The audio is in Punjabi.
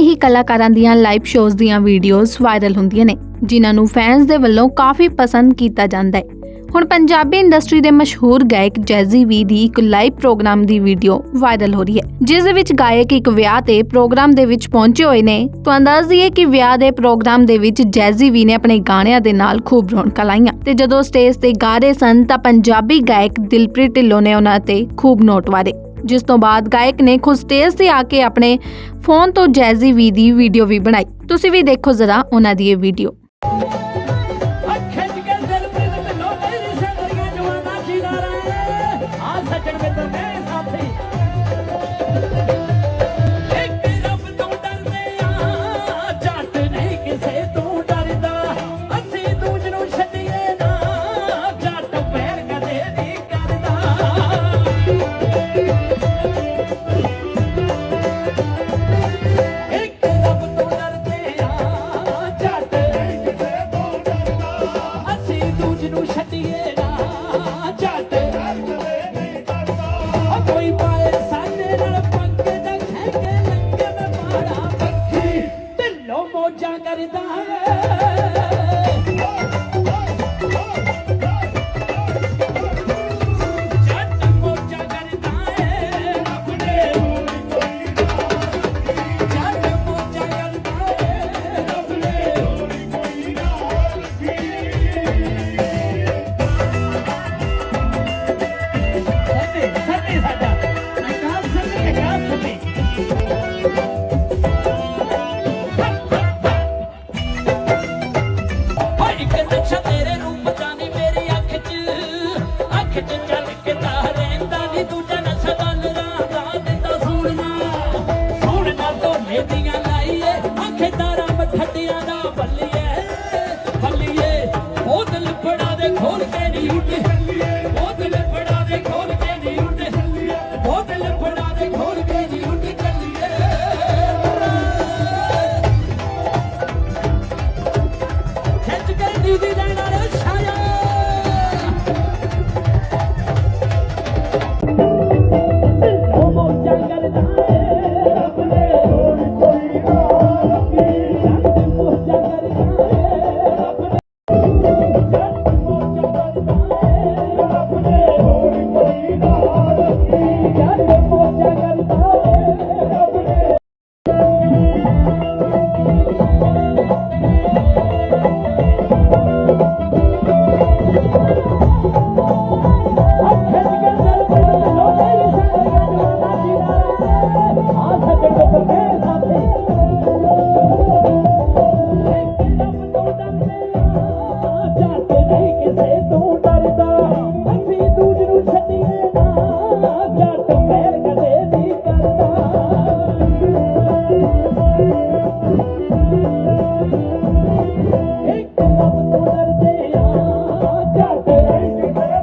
ਹੀ ਕਲਾਕਾਰਾਂ ਦੀਆਂ ਲਾਈਵ ਸ਼ੋਜ਼ ਦੀਆਂ ਵੀਡੀਓਜ਼ ਵਾਇਰਲ ਹੁੰਦੀਆਂ ਨੇ, ਜਿਨ੍ਹਾਂ ਨੂੰ ਫੈਨਸ ਦੇ ਵੱਲੋਂ ਕਾਫੀ ਪਸੰਦ ਕੀਤਾ ਜਾਂਦਾ ਹੈ। ਹੁਣ ਪੰਜਾਬੀ ਇੰਡਸਟਰੀ ਦੇ ਮਸ਼ਹੂਰ ਗਾਇਕ ਜੈਜ਼ੀ ਵੀ ਦੀ ਇੱਕ ਲਾਈਵ ਪ੍ਰੋਗਰਾਮ ਦੀ ਵੀਡੀਓ ਵਾਇਰਲ ਹੋ ਰਹੀ ਹੈ, ਜਿਸ ਦੇ ਵਿੱਚ ਗਾਇਕ ਇੱਕ ਵਿਆਹ ਤੇ ਪ੍ਰੋਗਰਾਮ ਦੇ ਵਿੱਚ ਪਹੁੰਚੇ ਹੋਏ ਨੇ। ਤੁਹਾਨੂੰ ਦੱਸ ਦਈਏ ਕਿ ਵਿਆਹ ਦੇ ਪ੍ਰੋਗਰਾਮ ਦੇ ਵਿੱਚ ਜੈਜ਼ੀ ਵੀ ਨੇ ਆਪਣੇ ਗਾਣਿਆਂ ਦੇ ਨਾਲ ਖੂਬ ਰੌਣਕਾਂ ਲਾਈਆਂ ਤੇ ਜਦੋਂ ਸਟੇਜ ਤੇ ਗਾ ਰਹੇ ਸਨ ਤਾਂ ਪੰਜਾਬੀ ਗਾਇਕ ਦਿਲਪ੍ਰੀਤ ਢਿੱਲੋਂ ਨੇ ਉਹਨਾਂ ਤੇ ਖੂਬ ਨੋਟ ਵਾਰੇ। ਜਿਸ ਤੋਂ ਬਾਅਦ ਗਾਇਕ ਨੇ ਖੁਦ ਸਟੇਜ ਤੇ ਆ ਕੇ ਆਪਣੇ ਫੋਨ ਤੋਂ ਜੈਜ਼ੀ ਵੀ ਦੀ ਵੀਡੀਓ ਵੀ ਬਣਾਈ। ਤੁਸੀਂ ਵੀ ਦੇਖੋ ਜ਼ਰਾ ਉਹਨਾਂ ਦੀ ਇਹ ਵੀਡੀਓ न्यूझीलँड